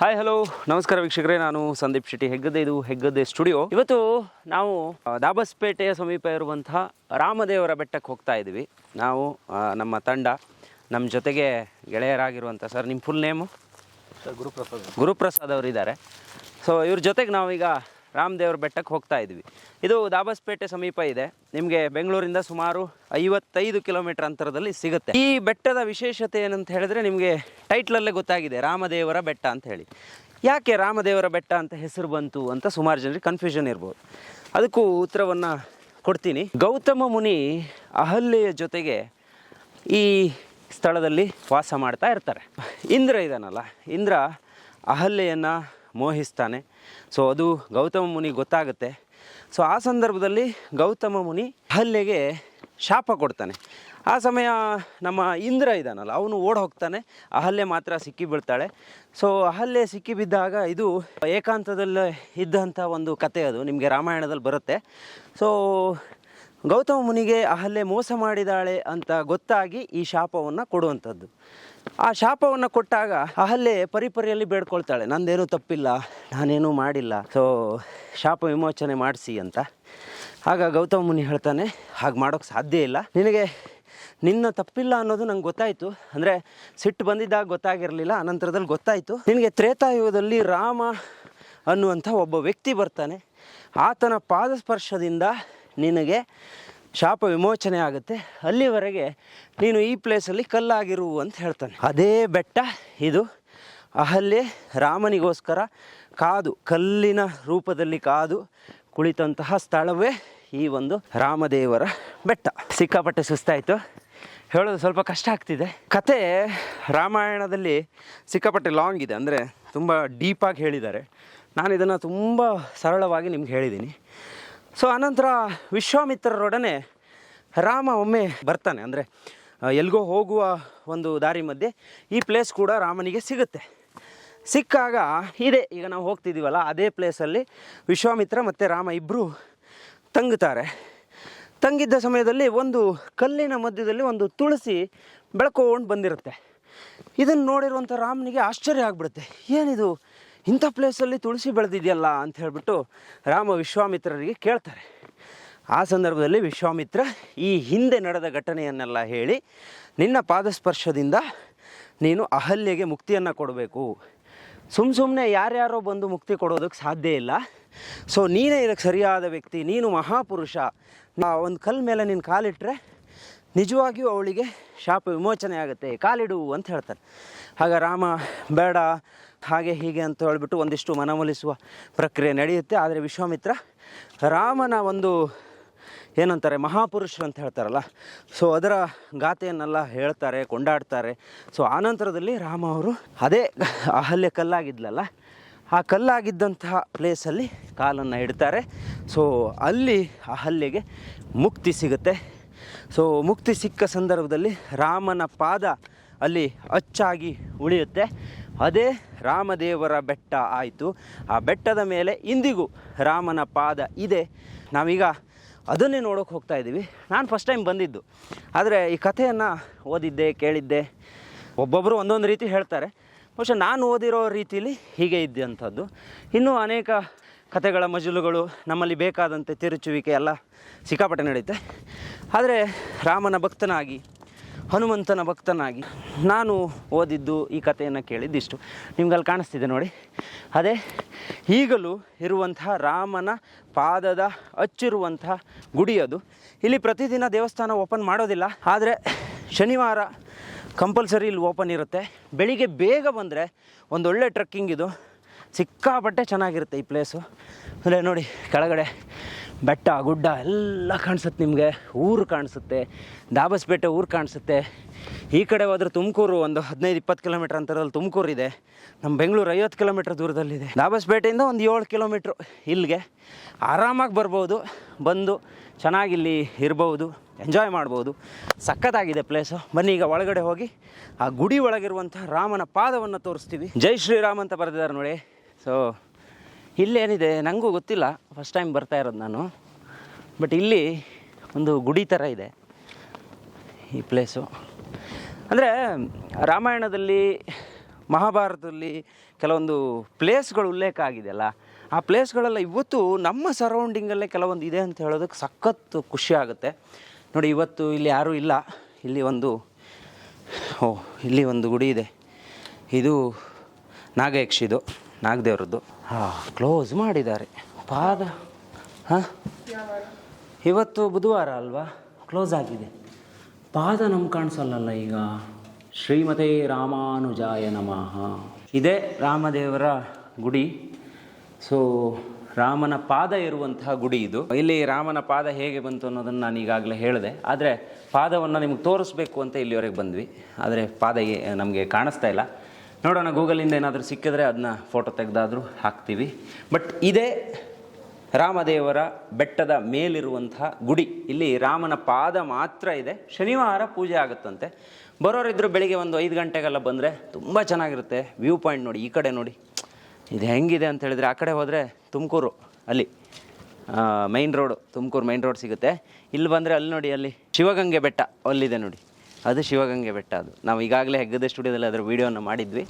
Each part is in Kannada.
ಹಾಯ್ ಹಲೋ ನಮಸ್ಕಾರ ವೀಕ್ಷಕರೇ ನಾನು ಸಂದೀಪ್ ಶೆಟ್ಟಿ ಹೆಗ್ಗದೆ ಇದು ಹೆಗ್ಗದೆ ಸ್ಟುಡಿಯೋ. ಇವತ್ತು ನಾವು ದಾಬಸ್ಪೇಟೆಯ ಸಮೀಪ ಇರುವಂತಹ ರಾಮದೇವರ ಬೆಟ್ಟಕ್ಕೆ ಹೋಗ್ತಾ ಇದ್ದೀವಿ. ನಾವು ನಮ್ಮ ತಂಡ ನಮ್ಮ ಜೊತೆಗೆ ಗೆಳೆಯರಾಗಿರುವಂಥ ಸರ್ ನಿಮ್ಮ ಫುಲ್ ನೇಮು ಗುರುಪ್ರಸಾದ್ ಗುರುಪ್ರಸಾದ್ ಅವರಿದ್ದಾರೆ. ಸೊ ಇವ್ರ ಜೊತೆಗೆ ನಾವೀಗ ರಾಮದೇವ್ರ ಬೆಟ್ಟಕ್ಕೆ ಹೋಗ್ತಾ ಇದ್ವಿ. ಇದು ದಾಬಸ್ಪೇಟೆ ಸಮೀಪ ಇದೆ. ನಿಮಗೆ ಬೆಂಗಳೂರಿಂದ ಸುಮಾರು ಐವತ್ತೈದು ಕಿಲೋಮೀಟರ್ ಅಂತರದಲ್ಲಿ ಸಿಗುತ್ತೆ. ಈ ಬೆಟ್ಟದ ವಿಶೇಷತೆ ಏನಂತ ಹೇಳಿದ್ರೆ ನಿಮಗೆ ಟೈಟ್ಲಲ್ಲೇ ಗೊತ್ತಾಗಿದೆ, ರಾಮದೇವರ ಬೆಟ್ಟ ಅಂತ ಹೇಳಿ. ಯಾಕೆ ರಾಮದೇವರ ಬೆಟ್ಟ ಅಂತ ಹೆಸರು ಬಂತು ಅಂತ ಸುಮಾರು ಜನರಿಗೆ ಕನ್ಫ್ಯೂಷನ್ ಇರ್ಬೋದು. ಅದಕ್ಕೂ ಉತ್ತರವನ್ನು ಕೊಡ್ತೀನಿ. ಗೌತಮ ಮುನಿ ಅಹಲ್ಯೆಯ ಜೊತೆಗೆ ಈ ಸ್ಥಳದಲ್ಲಿ ವಾಸ ಮಾಡ್ತಾ ಇರ್ತಾರೆ. ಇಂದ್ರ ಇದಾನಲ್ಲ, ಇಂದ್ರ ಅಹಲ್ಯೆಯನ್ನು ಮೋಹಿಸ್ತಾನೆ. ಸೊ ಅದು ಗೌತಮ ಮುನಿ ಗೊತ್ತಾಗುತ್ತೆ. ಸೊ ಆ ಸಂದರ್ಭದಲ್ಲಿ ಗೌತಮ ಮುನಿ ಹಲ್ಲೆಗೆ ಶಾಪ ಕೊಡ್ತಾನೆ. ಆ ಸಮಯ ನಮ್ಮ ಇಂದ್ರ ಇದ್ದಾನಲ್ಲ ಅವನು ಓಡ್ ಹೋಗ್ತಾನೆ. ಅಹಲ್ಯೆ ಮಾತ್ರ ಸಿಕ್ಕಿ ಬೀಳ್ತಾಳೆ. ಸೊ ಅಹಲ್ಯೆ ಸಿಕ್ಕಿ ಬಿದ್ದಾಗ ಇದು ಏಕಾಂತದಲ್ಲೇ ಇದ್ದಂಥ ಒಂದು ಕತೆ ಅದು, ನಿಮಗೆ ರಾಮಾಯಣದಲ್ಲಿ ಬರುತ್ತೆ. ಸೊ ಗೌತಮ ಮುನಿಗೆ ಅಹಲ್ಯೆ ಮೋಸ ಮಾಡಿದಾಳೆ ಅಂತ ಗೊತ್ತಾಗಿ ಈ ಶಾಪವನ್ನು ಕೊಡುವಂಥದ್ದು. ಆ ಶಾಪವನ್ನು ಕೊಟ್ಟಾಗ ಅಹಲ್ಯೆ ಪರಿಪರಿಯಲ್ಲಿ ಬೇಡ್ಕೊಳ್ತಾಳೆ. ನಂದೇನೂ ತಪ್ಪಿಲ್ಲ, ನಾನೇನೂ ಮಾಡಿಲ್ಲ. ಸೊ ಶಾಪ ವಿಮೋಚನೆ ಮಾಡಿಸಿ ಅಂತ. ಆಗ ಗೌತಮ ಮುನಿ ಹೇಳ್ತಾನೆ, ಹಾಗೆ ಮಾಡೋಕ್ಕೆ ಸಾಧ್ಯ ಇಲ್ಲ. ನಿನಗೆ ನಿನ್ನ ತಪ್ಪಿಲ್ಲ ಅನ್ನೋದು ನಂಗೆ ಗೊತ್ತಾಯಿತು. ಅಂದರೆ ಸಿಟ್ಟು ಬಂದಿದ್ದಾಗ ಗೊತ್ತಾಗಿರಲಿಲ್ಲ, ಅನಂತರದಲ್ಲಿ ಗೊತ್ತಾಯಿತು. ನಿನಗೆ ತ್ರೇತಾಯುಗದಲ್ಲಿ ರಾಮ ಅನ್ನುವಂಥ ಒಬ್ಬ ವ್ಯಕ್ತಿ ಬರ್ತಾನೆ. ಆತನ ಪಾದಸ್ಪರ್ಶದಿಂದ ನಿನಗೆ ಶಾಪ ವಿಮೋಚನೆ ಆಗುತ್ತೆ. ಅಲ್ಲಿವರೆಗೆ ನೀನು ಈ ಪ್ಲೇಸಲ್ಲಿ ಕಲ್ಲಾಗಿರು ಅಂತ ಹೇಳ್ತಾನೆ. ಅದೇ ಬೆಟ್ಟ ಇದು. ಅಹಲ್ಯೆ ರಾಮನಿಗೋಸ್ಕರ ಕಾದು, ಕಲ್ಲಿನ ರೂಪದಲ್ಲಿ ಕಾದು ಕುಳಿತಂತಹ ಸ್ಥಳವೇ ಈ ಒಂದು ರಾಮದೇವರ ಬೆಟ್ಟ. ಸಿಕ್ಕಾಪಟ್ಟೆ ಸುಸ್ತಾಯಿತು. ಹೇಳೋದು ಸ್ವಲ್ಪ ಕಷ್ಟ ಆಗ್ತಿದೆ. ಕತೆ ರಾಮಾಯಣದಲ್ಲಿ ಸಿಕ್ಕಾಪಟ್ಟೆ ಲಾಂಗ್ ಇದೆ. ಅಂದರೆ ತುಂಬ ಡೀಪಾಗಿ ಹೇಳಿದ್ದಾರೆ. ನಾನು ಇದನ್ನು ತುಂಬ ಸರಳವಾಗಿ ನಿಮ್ಗೆ ಹೇಳಿದ್ದೀನಿ. ಸೊ ಆನಂತರ ವಿಶ್ವಾಮಿತ್ರರೊಡನೆ ರಾಮ ಒಮ್ಮೆ ಬರ್ತಾನೆ. ಅಂದರೆ ಎಲ್ಗೋ ಹೋಗುವ ಒಂದು ದಾರಿ ಮಧ್ಯೆ ಈ ಪ್ಲೇಸ್ ಕೂಡ ರಾಮನಿಗೆ ಸಿಗುತ್ತೆ. ಸಿಕ್ಕಾಗ ಇದೆ, ಈಗ ನಾವು ಹೋಗ್ತಿದ್ದೀವಲ್ಲ ಅದೇ ಪ್ಲೇಸಲ್ಲಿ ವಿಶ್ವಾಮಿತ್ರ ಮತ್ತು ರಾಮ ಇಬ್ಬರು ತಂಗುತ್ತಾರೆ. ತಂಗಿದ್ದ ಸಮಯದಲ್ಲಿ ಒಂದು ಕಲ್ಲಿನ ಮಧ್ಯದಲ್ಲಿ ಒಂದು ತುಳಸಿ ಬೆಳ್ಕೊಂಡು ಬಂದಿರುತ್ತೆ. ಇದನ್ನು ನೋಡಿರುವಂಥ ರಾಮನಿಗೆ ಆಶ್ಚರ್ಯ ಆಗ್ಬಿಡುತ್ತೆ. ಏನಿದು? ಇಂಥ ಪ್ಲೇಸಲ್ಲಿ ತುಳಸಿ ಬೆಳೆದಿದೆಯಲ್ಲ ಅಂತ ಹೇಳ್ಬಿಟ್ಟು ರಾಮ ವಿಶ್ವಾಮಿತ್ರರಿಗೆ ಕೇಳ್ತಾರೆ. ಆ ಸಂದರ್ಭದಲ್ಲಿ ವಿಶ್ವಾಮಿತ್ರ ಈ ಹಿಂದೆ ನಡೆದ ಘಟನೆಯನ್ನೆಲ್ಲ ಹೇಳಿ, ನಿನ್ನ ಪಾದಸ್ಪರ್ಶದಿಂದ ನೀನು ಅಹಲ್ಯೆಗೆ ಮುಕ್ತಿಯನ್ನು ಕೊಡಬೇಕು. ಸುಮ್ಮ ಸುಮ್ಮನೆ ಯಾರ್ಯಾರೋ ಬಂದು ಮುಕ್ತಿ ಕೊಡೋದಕ್ಕೆ ಸಾಧ್ಯ ಇಲ್ಲ. ಸೊ ನೀನೇ ಇದಕ್ಕೆ ಸರಿಯಾದ ವ್ಯಕ್ತಿ, ನೀನು ಮಹಾಪುರುಷ. ನಾ ಒಂದು ಕಲ್ ಮೇಲೆ ನೀನು ಕಾಲಿಟ್ಟರೆ ನಿಜವಾಗಿಯೂ ಅವಳಿಗೆ ಶಾಪ ವಿಮೋಚನೆ ಆಗುತ್ತೆ. ಕಾಲಿಡು ಅಂತ ಹೇಳ್ತಾನೆ. ಆಗ ರಾಮ, ಬೇಡ ಹಾಗೆ ಹೀಗೆ ಅಂತ ಹೇಳಿಬಿಟ್ಟು ಒಂದಿಷ್ಟು ಮನವೊಲಿಸುವ ಪ್ರಕ್ರಿಯೆ ನಡೆಯುತ್ತೆ. ಆದರೆ ವಿಶ್ವಾಮಿತ್ರ, ರಾಮನ ಒಂದು ಏನಂತಾರೆ, ಮಹಾಪುರುಷರು ಅಂತ ಹೇಳ್ತಾರಲ್ಲ, ಸೊ ಅದರ ಗಾಥೆಯನ್ನೆಲ್ಲ ಹೇಳ್ತಾರೆ, ಕೊಂಡಾಡ್ತಾರೆ. ಸೊ ಆನಂತರದಲ್ಲಿ ರಾಮ ಅವರು ಅದೇ ಅಹಲ್ಯ ಕಲ್ಲಾಗಿದ್ಲಲ್ಲ, ಆ ಕಲ್ಲಾಗಿದ್ದಂತಹ ಪ್ಲೇಸಲ್ಲಿ ಕಾಲನ್ನು ಇಡ್ತಾರೆ. ಸೊ ಅಲ್ಲಿ ಅಹಲ್ಯೆಗೆ ಮುಕ್ತಿ ಸಿಗುತ್ತೆ. ಸೊ ಮುಕ್ತಿ ಸಿಕ್ಕ ಸಂದರ್ಭದಲ್ಲಿ ರಾಮನ ಪಾದ ಅಲ್ಲಿ ಅಚ್ಚಾಗಿ ಉಳಿಯುತ್ತೆ. ಅದೇ ರಾಮದೇವರ ಬೆಟ್ಟ ಆಯಿತು. ಆ ಬೆಟ್ಟದ ಮೇಲೆ ಇಂದಿಗೂ ರಾಮನ ಪಾದ ಇದೆ. ನಾವೀಗ ಅದನ್ನೇ ನೋಡೋಕೆ ಹೋಗ್ತಾ ಇದ್ದೀವಿ. ನಾನು ಫಸ್ಟ್ ಟೈಮ್ ಬಂದಿದ್ದು. ಆದರೆ ಈ ಕಥೆಯನ್ನು ಓದಿದ್ದೆ, ಕೇಳಿದ್ದೆ. ಒಬ್ಬೊಬ್ಬರು ಒಂದೊಂದು ರೀತಿ ಹೇಳ್ತಾರೆ. ಬಹುಶಃ ನಾನು ಓದಿರೋ ರೀತಿಯಲ್ಲಿ ಹೀಗೆ ಇದ್ದಂಥದ್ದು ಇನ್ನೂ ಅನೇಕ ಕಥೆಗಳ ಮಜಲುಗಳು ನಮ್ಮಲ್ಲಿ ಬೇಕಾದಂತೆ ತಿರುಚುವಿಕೆ ಎಲ್ಲ ಸಿಕ್ಕಾಪಟ್ಟೆ ನಡೆಯುತ್ತೆ ಆದರೆ ರಾಮನ ಭಕ್ತನಾಗಿ ಹನುಮಂತನ ಭಕ್ತನಾಗಿ ನಾನು ಓದಿದ್ದು ಈ ಕಥೆಯನ್ನು ಕೇಳಿದ್ದಿಷ್ಟು. ನಿಮ್ಗಲ್ಲಿ ಕಾಣಿಸ್ತಿದೆ ನೋಡಿ. ಅದೇ ಈಗಲೂ ಇರುವಂತಹ ರಾಮನ ಪಾದದ ಅಚ್ಚಿರುವಂತಹ ಗುಡಿ ಅದು. ಇಲ್ಲಿ ಪ್ರತಿದಿನ ದೇವಸ್ಥಾನ ಓಪನ್ ಮಾಡೋದಿಲ್ಲ. ಆದರೆ ಶನಿವಾರ ಕಂಪಲ್ಸರಿ ಇಲ್ಲಿ ಓಪನ್ ಇರುತ್ತೆ. ಬೆಳಿಗ್ಗೆ ಬೇಗ ಬಂದರೆ ಒಂದೊಳ್ಳೆ ಟ್ರಕ್ಕಿಂಗ್ ಇದು. ಸಿಕ್ಕಾಪಟ್ಟೆ ಚೆನ್ನಾಗಿರುತ್ತೆ ಈ ಪ್ಲೇಸು ಅಂದರೆ ನೋಡಿ, ಕೆಳಗಡೆ ಬೆಟ್ಟ, ಗುಡ್ಡ ಎಲ್ಲ ಕಾಣಿಸುತ್ತೆ ನಿಮಗೆ. ಊರು ಕಾಣಿಸುತ್ತೆ. ದಾಬಸ್ಪೇಟೆ ಊರು ಕಾಣಿಸುತ್ತೆ. ಈ ಕಡೆ ಹೋದ್ರೆ ತುಮಕೂರು ಒಂದು ಹದಿನೈದು, ಇಪ್ಪತ್ತು ಕಿಲೋಮೀಟ್ರ್ ಅಂತರದಲ್ಲಿ ತುಮಕೂರು ಇದೆ. ನಮ್ಮ ಬೆಂಗಳೂರು ಐವತ್ತು ಕಿಲೋಮೀಟ್ರ್ ದೂರದಲ್ಲಿದೆ. ದಾಬಸ್ಪೇಟೆಯಿಂದ ಒಂದು ಏಳು ಕಿಲೋಮೀಟ್ರ್ ಇಲ್ಲಿಗೆ. ಆರಾಮಾಗಿ ಬರ್ಬೋದು, ಬಂದು ಚೆನ್ನಾಗಿಲ್ಲಿ ಇರ್ಬೋದು ಎಂಜಾಯ್ ಮಾಡ್ಬೋದು. ಸಖತ್ತಾಗಿದೆ ಪ್ಲೇಸು ಬನ್ನಿ ಈಗ ಒಳಗಡೆ ಹೋಗಿ. ಆ ಗುಡಿ ಒಳಗಿರುವಂಥ ರಾಮನ ಪಾದವನ್ನು ತೋರಿಸ್ತೀವಿ. ಜೈ ಶ್ರೀರಾಮ್ ಅಂತ ಬರೆದಿದ್ದಾರೆ ನೋಡಿ. ಸೊ ಇಲ್ಲೇನಿದೆ ನನಗೂ ಗೊತ್ತಿಲ್ಲ. ಫಸ್ಟ್ ಟೈಮ್ ಬರ್ತಾ ಇರೋದು ನಾನು. ಬಟ್ ಇಲ್ಲಿ ಒಂದು ಗುಡಿ ಥರ ಇದೆ. ಈ ಪ್ಲೇಸು ಅಂದರೆ ರಾಮಾಯಣದಲ್ಲಿ, ಮಹಾಭಾರತದಲ್ಲಿ ಕೆಲವೊಂದು ಪ್ಲೇಸ್ಗಳು ಉಲ್ಲೇಖ ಆಗಿದೆಯಲ್ಲ, ಆ ಪ್ಲೇಸ್ಗಳೆಲ್ಲ ಇವತ್ತು ನಮ್ಮ ಸರೌಂಡಿಂಗಲ್ಲೇ ಕೆಲವೊಂದು ಇದೆ ಅಂತ ಹೇಳೋದಕ್ಕೆ ಸಖತ್ತು ಖುಷಿ ಆಗುತ್ತೆ. ನೋಡಿ, ಇವತ್ತು ಇಲ್ಲಿ ಯಾರೂ ಇಲ್ಲ. ಇಲ್ಲಿ ಒಂದು, ಓ, ಇಲ್ಲಿ ಒಂದು ಗುಡಿ ಇದೆ. ಇದು ನಾಗಯಕ್ಷಿದು, ನಾಗದೇವ್ರದ್ದು. ಹಾಂ ಕ್ಲೋಸ್ ಮಾಡಿದ್ದಾರೆ. ಪಾದ, ಹಾಂ? ಇವತ್ತು ಬುಧವಾರ ಅಲ್ವಾ? ಕ್ಲೋಸ್ ಆಗಿದೆ. ಪಾದ ನಮ್ಗೆ ಕಾಣಿಸಲ್ಲಲ್ಲ ಈಗ? ಶ್ರೀಮತೇ ರಾಮಾನುಜಾಯ ನಮಃ. ಇದೇ ರಾಮದೇವರ ಗುಡಿ. ಸೊ ರಾಮನ ಪಾದ ಇರುವಂತಹ ಗುಡಿ ಇದು. ಇಲ್ಲಿ ರಾಮನ ಪಾದ ಹೇಗೆ ಬಂತು ಅನ್ನೋದನ್ನು ನಾನು ಈಗಾಗಲೇ ಹೇಳಿದೆ. ಆದರೆ ಪಾದವನ್ನು ನಿಮ್ಗೆ ತೋರಿಸ್ಬೇಕು ಅಂತ ಇಲ್ಲಿವರೆಗೆ ಬಂದ್ವಿ. ಆದರೆ ಪಾದ ನಮಗೆ ಕಾಣಿಸ್ತಾ ಇಲ್ಲ. ನೋಡೋಣ ಗೂಗಲಿಂದ ಏನಾದರೂ ಸಿಕ್ಕಿದ್ರೆ ಅದನ್ನ ಫೋಟೋ ತೆಗೆದಾದರೂ ಹಾಕ್ತೀವಿ. ಬಟ್ ಇದೇ ರಾಮದೇವರ ಬೆಟ್ಟದ ಮೇಲಿರುವಂತಹ ಗುಡಿ. ಇಲ್ಲಿ ರಾಮನ ಪಾದ ಮಾತ್ರ ಇದೆ. ಶನಿವಾರ ಪೂಜೆ ಆಗುತ್ತಂತೆ. ಬರೋರಿದ್ರು ಬೆಳಿಗ್ಗೆ ಒಂದು ಐದು ಗಂಟೆಗೆಲ್ಲ ಬಂದರೆ ತುಂಬ ಚೆನ್ನಾಗಿರುತ್ತೆ. ವ್ಯೂ ಪಾಯಿಂಟ್ ನೋಡಿ, ಈ ಕಡೆ ನೋಡಿ. ಇದು ಹೆಂಗಿದೆ ಅಂತ ಹೇಳಿದ್ರೆ ಆ ಕಡೆ ಹೋದರೆ ತುಮಕೂರು, ಅಲ್ಲಿ main road Tumakuru main road ಸಿಗುತ್ತೆ. ಇಲ್ಲಿ ಬಂದರೆ ಅಲ್ಲಿ ನೋಡಿ, ಅಲ್ಲಿ ಶಿವಗಂಗೆ ಬೆಟ್ಟ ಅಲ್ಲಿದೆ ನೋಡಿ. ಅದು ಶಿವಗಂಗೆ ಬೆಟ್ಟ ಅದು. ನಾವು ಈಗಾಗಲೇ ಹೆಗ್ಗದ ಸ್ಟುಡಿಯೋದಲ್ಲಿ ಅದರ ವೀಡಿಯೋನ ಮಾಡಿದ್ವಿ.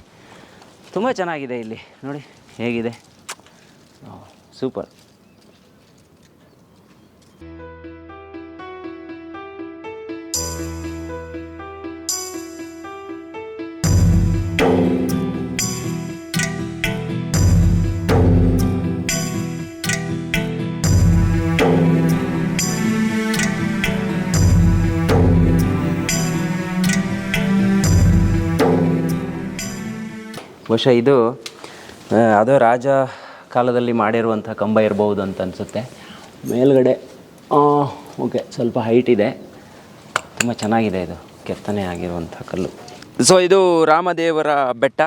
ತುಂಬ ಚೆನ್ನಾಗಿದೆ ಇಲ್ಲಿ. ನೋಡಿ, ಹೇಗಿದೆ? ಸೂಪರ್. ಬಹುಶಃ ಇದು ಅದು ರಾಜ ಕಾಲದಲ್ಲಿ ಮಾಡಿರುವಂಥ ಕಂಬ ಇರಬಹುದು ಅಂತ ಅನಿಸುತ್ತೆ. ಮೇಲ್ಗಡೆ ಓಕೆ, ಸ್ವಲ್ಪ ಹೈಟ್ ಇದೆ. ತುಂಬ ಚೆನ್ನಾಗಿದೆ ಇದು, ಕೆತ್ತನೆ ಆಗಿರುವಂಥ ಕಲ್ಲು. ಸೊ ಇದು ರಾಮದೇವರ ಬೆಟ್ಟ.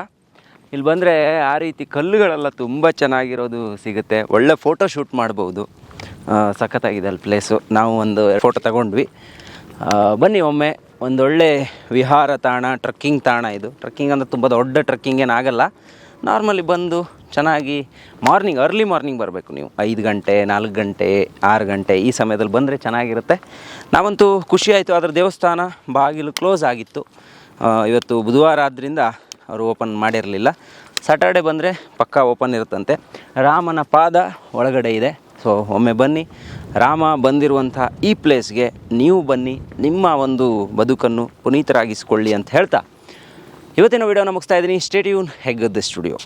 ಇಲ್ಲಿ ಬಂದರೆ ಆ ರೀತಿ ಕಲ್ಲುಗಳೆಲ್ಲ ತುಂಬ ಚೆನ್ನಾಗಿರೋದು ಸಿಗುತ್ತೆ. ಒಳ್ಳೆ ಫೋಟೋ ಶೂಟ್ ಮಾಡ್ಬೋದು. ಸಖತ್ತಾಗಿದೆ ಅಲ್ಲಿ ಪ್ಲೇಸು ನಾವು ಒಂದು ಫೋಟೋ ತಗೊಂಡ್ವಿ. ಬನ್ನಿ ಒಮ್ಮೆ. ಒಂದೊಳ್ಳೆ ವಿಹಾರ ತಾಣ, ಟ್ರಕ್ಕಿಂಗ್ ತಾಣ ಇದು. ಟ್ರಕ್ಕಿಂಗ್ ಅಂದರೆ ತುಂಬ ದೊಡ್ಡ ಟ್ರಕ್ಕಿಂಗ್ ಏನಾಗಲ್ಲ ನಾರ್ಮಲಿ ಬಂದು ಚೆನ್ನಾಗಿ ಮಾರ್ನಿಂಗ್, ಅರ್ಲಿ ಮಾರ್ನಿಂಗ್ ಬರಬೇಕು ನೀವು. ಐದು ಗಂಟೆ, ನಾಲ್ಕು ಗಂಟೆ, ಆರು ಗಂಟೆ ಈ ಸಮಯದಲ್ಲಿ ಬಂದರೆ ಚೆನ್ನಾಗಿರುತ್ತೆ. ನಾವಂತೂ ಖುಷಿ ಆಯಿತು. ಅದರ ದೇವಸ್ಥಾನ ಬಾಗಿಲು ಕ್ಲೋಸ್ ಆಗಿತ್ತು. ಇವತ್ತು ಬುಧವಾರ ಆದ್ದರಿಂದ ಅವರು ಓಪನ್ ಮಾಡಿರಲಿಲ್ಲ. ಸ್ಯಾಟರ್ಡೆ ಬಂದರೆ ಪಕ್ಕಾ ಓಪನ್ ಇರುತ್ತಂತೆ. ರಾಮನ ಪಾದ ಒಳಗಡೆ ಇದೆ. ಸೊ ಒಮ್ಮೆ ಬನ್ನಿ. ರಾಮ ಬಂದಿರುವಂಥ ಈ ಪ್ಲೇಸ್ಗೆ ನೀವು ಬನ್ನಿ. ನಿಮ್ಮ ಒಂದು ಬದುಕನ್ನು ಪುನೀತರಾಗಿಸಿಕೊಳ್ಳಿ ಅಂತ ಹೇಳ್ತಾ. ಇವತ್ತಿನ ವಿಡಿಯೋನ ಮುಗಿಸ್ತಾ ಇದ್ದೀನಿ. Stay tuned ಹೆಗ್ಗದ್ದು studio